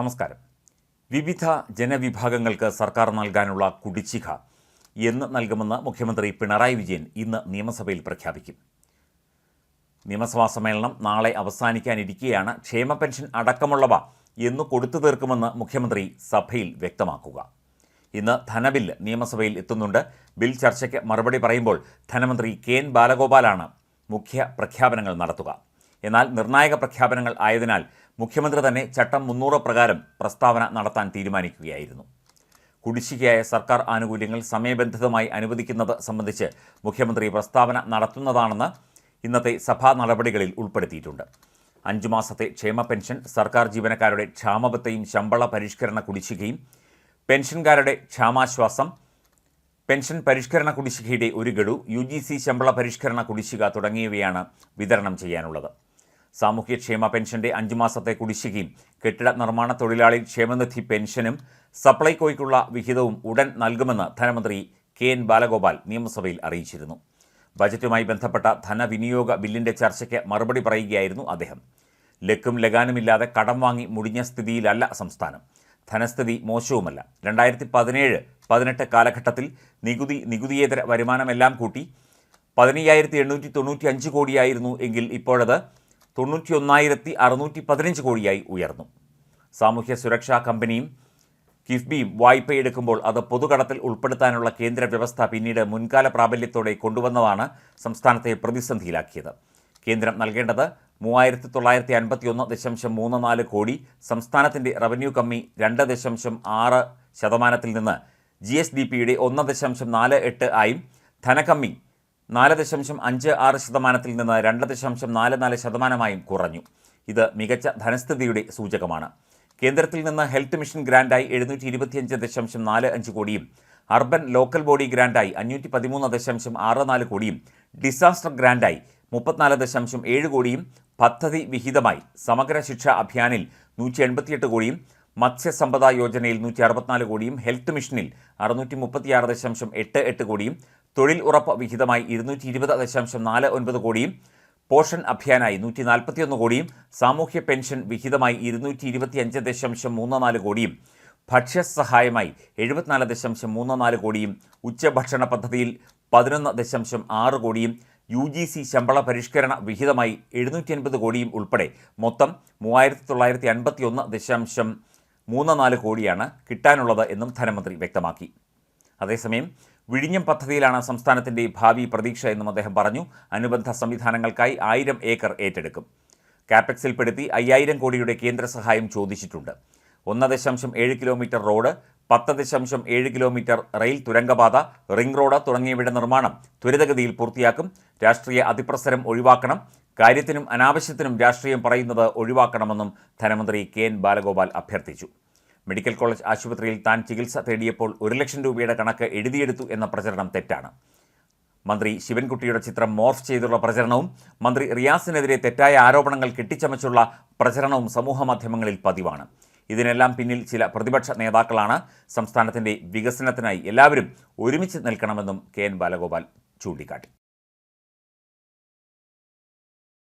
നമസ്കാരം. വിവിധ ജനവിഭാഗങ്ങൾക്ക് സർക്കാർ നൽകാനുള്ള കുടിശ്ശിക എന്ന് നൽകുമെന്ന് മുഖ്യമന്ത്രി പിണറായി വിജയൻ ഇന്ന് നിയമസഭയിൽ പ്രഖ്യാപിക്കും. നിയമസഭാ സമ്മേളനം നാളെ അവസാനിക്കാനിരിക്കെയാണ് ക്ഷേമ പെൻഷൻ അടക്കമുള്ളവ എന്നു കൊടുത്തു തീർക്കുമെന്ന് മുഖ്യമന്ത്രി സഭയിൽ വ്യക്തമാക്കുക. ഇന്ന് ധനബില്ല് നിയമസഭയിൽ എത്തുന്നുണ്ട്. ബിൽ ചർച്ചയ്ക്ക് മറുപടി പറയുമ്പോൾ ധനമന്ത്രി കെ എൻ ബാലഗോപാലാണ് മുഖ്യ പ്രഖ്യാപനങ്ങൾ നടത്തുക. എന്നാൽ നിർണായക പ്രഖ്യാപനങ്ങൾ ആയതിനാൽ മുഖ്യമന്ത്രി തന്നെ ചട്ടം മുന്നൂറ് പ്രകാരം പ്രസ്താവന നടത്താൻ തീരുമാനിക്കുകയായിരുന്നു. കുടിശ്ശികയായ സർക്കാർ ആനുകൂല്യങ്ങൾ സമയബന്ധിതമായി അനുവദിക്കുന്നത് സംബന്ധിച്ച് മുഖ്യമന്ത്രി പ്രസ്താവന നടത്തുന്നതാണെന്ന് ഇന്നത്തെ സഭാ നടപടികളിൽ ഉൾപ്പെടുത്തിയിട്ടുണ്ട്. അഞ്ചു മാസത്തെ ക്ഷേമ പെൻഷൻ സർക്കാർ ജീവനക്കാരുടെ ക്ഷാമബത്തെയും ശമ്പള പരിഷ്കരണ കുടിശ്ശികയും പെൻഷൻകാരുടെ ക്ഷാമാശ്വാസം പെൻഷൻ പരിഷ്കരണ കുടിശ്ശികയുടെ ഒരു ഗഡു യു ശമ്പള പരിഷ്കരണ കുടിശ്ശിക തുടങ്ങിയവയാണ് വിതരണം ചെയ്യാനുള്ളത്. സാമൂഹ്യക്ഷേമ പെൻഷന്റെ അഞ്ചു മാസത്തെ കുടിശ്ശികയും കെട്ടിട നിർമ്മാണ തൊഴിലാളി ക്ഷേമനിധി പെൻഷനും സപ്ലൈകോയ്ക്കുള്ള വിഹിതവും ഉടൻ നൽകുമെന്ന് ധനമന്ത്രി കെ എൻ ബാലഗോപാൽ നിയമസഭയിൽ അറിയിച്ചിരുന്നു. ബജറ്റുമായി ബന്ധപ്പെട്ട ധനവിനിയോഗ ബില്ലിന്റെ ചർച്ചയ്ക്ക് മറുപടി പറയുകയായിരുന്നു അദ്ദേഹം. ലക്കും ലഗാനുമില്ലാതെ കടം വാങ്ങി മുടിഞ്ഞ സ്ഥിതിയിലല്ല സംസ്ഥാനം. ധനസ്ഥിതി മോശവുമല്ല. രണ്ടായിരത്തി പതിനേഴ് പതിനെട്ട് കാലഘട്ടത്തിൽ നികുതി നികുതിയേതര വരുമാനമെല്ലാം കൂട്ടി പതിനയ്യായിരത്തി എണ്ണൂറ്റി തൊണ്ണൂറ്റി അഞ്ച് കോടിയായിരുന്നു എങ്കിൽ ഇപ്പോഴത് തൊണ്ണൂറ്റി ഒന്നായിരത്തി അറുന്നൂറ്റി പതിനഞ്ച് കോടിയായി ഉയർന്നു. സാമൂഹ്യ സുരക്ഷാ കമ്പനിയും കിഫ്ബിയും വായ്പയെടുക്കുമ്പോൾ അത് പൊതുകടത്തിൽ ഉൾപ്പെടുത്താനുള്ള കേന്ദ്ര വ്യവസ്ഥ പിന്നീട് മുൻകാല പ്രാബല്യത്തോടെ കൊണ്ടുവന്നതാണ് സംസ്ഥാനത്തെ പ്രതിസന്ധിയിലാക്കിയത്. കേന്ദ്രം നൽകേണ്ടത് മൂവായിരത്തി തൊള്ളായിരത്തി അൻപത്തി ഒന്ന് ദശാംശം മൂന്ന് നാല് കോടി സംസ്ഥാനത്തിന്റെ റവന്യൂ കമ്മി രണ്ട് ദശാംശം ആറ് ശതമാനത്തിൽ നിന്ന് ജി എസ് ഡി പിയുടെ ഒന്ന് ദശാംശം നാല് എട്ട് ആയും ധനകമ്മി നാല് ദശാംശം അഞ്ച് ആറ് ശതമാനത്തിൽ നിന്ന് രണ്ട് ദശാംശം നാല് നാല് ശതമാനമായും കുറഞ്ഞു. ഇത് മികച്ച ധനസ്ഥിതിയുടെ സൂചകമാണ്. കേന്ദ്രത്തിൽ നിന്ന് ഹെൽത്ത് മിഷൻ ഗ്രാൻഡായി എഴുന്നൂറ്റി ഇരുപത്തിയഞ്ച് ദശാംശം നാല് അഞ്ച് കോടിയും അർബൻ ലോക്കൽ ബോഡി ഗ്രാൻഡായി അഞ്ഞൂറ്റി പതിമൂന്ന് ദശാംശം ആറ് നാല് കോടിയും ഡിസാസ്റ്റർ ഗ്രാൻഡായി മുപ്പത്തിനാല് ദശാംശം ഏഴ് കോടിയും പദ്ധതി വിഹിതമായി. സമഗ്ര ശിക്ഷാ അഭിയാനിൽ നൂറ്റി എൺപത്തിയെട്ട് കോടിയും മത്സ്യസമ്പദ യോജനയിൽ നൂറ്റി അറുപത്തിനാല് കോടിയും ഹെൽത്ത് മിഷനിൽ അറുന്നൂറ്റി മുപ്പത്തിയാറ് ദശാംശം എട്ട് എട്ട് കോടിയും തൊഴിൽ ഉറപ്പ് വിഹിതമായി ഇരുന്നൂറ്റി ഇരുപത് ദശാംശം നാല് ഒൻപത് കോടിയും പോഷൻ അഭിയാനായി നൂറ്റി നാൽപ്പത്തിയൊന്ന് കോടിയും സാമൂഹ്യ പെൻഷൻ വിഹിതമായി ഇരുന്നൂറ്റി ഇരുപത്തി അഞ്ച് ദശാംശം മൂന്ന് നാല് കോടിയും ഭക്ഷ്യസഹായമായി എഴുപത്തിനാല് ദശാംശം മൂന്ന് നാല് കോടിയും ഉച്ചഭക്ഷണ പദ്ധതിയിൽ പതിനൊന്ന് ദശാംശം ആറ് കോടിയും യു ജി സി ശമ്പള പരിഷ്കരണ വിഹിതമായി എഴുന്നൂറ്റി അൻപത് കോടിയും ഉൾപ്പെടെ മൊത്തം മൂവായിരത്തി തൊള്ളായിരത്തി അൻപത്തി ഒന്ന് ദശാംശം മൂന്ന് നാല് കോടിയാണ് കിട്ടാനുള്ളത് എന്നും ധനമന്ത്രി വ്യക്തമാക്കി. അതേസമയം വിഴിഞ്ഞം പദ്ധതിയിലാണ് സംസ്ഥാനത്തിന്റെ ഭാവി പ്രതീക്ഷ എന്നും അദ്ദേഹം പറഞ്ഞു. അനുബന്ധ സംവിധാനങ്ങൾക്കായി ആയിരം ഏക്കർ ഏറ്റെടുക്കും. കാപ്പക്സിൽപ്പെടുത്തി അയ്യായിരം കോടിയുടെ കേന്ദ്ര സഹായം ചോദിച്ചിട്ടുണ്ട്. ഒന്ന് ദശാംശം ഏഴ് കിലോമീറ്റർ റോഡ് പത്ത് ദശാംശം ഏഴ് കിലോമീറ്റർ റെയിൽ തുരങ്കപാത റിംഗ് റോഡ് തുടങ്ങിയവയുടെ നിർമ്മാണം ത്വരിതഗതിയിൽ പൂർത്തിയാക്കും. രാഷ്ട്രീയ അതിപ്രസരം ഒഴിവാക്കണം. കാര്യത്തിനും അനാവശ്യത്തിനും രാഷ്ട്രീയം പറയുന്നത് ഒഴിവാക്കണമെന്നും ധനമന്ത്രി കെ എൻ ബാലഗോപാൽ അഭ്യർത്ഥിച്ചു. മെഡിക്കൽ കോളേജ് ആശുപത്രിയിൽ താൻ ചികിത്സ തേടിയപ്പോൾ ഒരു ലക്ഷം രൂപയുടെ കണക്ക് എഴുതിയെടുത്തു എന്ന പ്രചരണം തെറ്റാണ്. മന്ത്രി ശിവൻകുട്ടിയുടെ ചിത്രം മോർഫ് ചെയ്തുള്ള പ്രചരണവും മന്ത്രി റിയാസിനെതിരെ തെറ്റായ ആരോപണങ്ങൾ കെട്ടിച്ചമച്ചുള്ള പ്രചരണവും സമൂഹമാധ്യമങ്ങളിൽ പതിവാണ്. ഇതിനെല്ലാം പിന്നിൽ ചില പ്രതിപക്ഷ നേതാക്കളാണ്. സംസ്ഥാനത്തിന്റെ വികസനത്തിനായി എല്ലാവരും ഒരുമിച്ച് നിൽക്കണമെന്നും കെ എൻ ബാലഗോപാൽ ചൂണ്ടിക്കാട്ടി.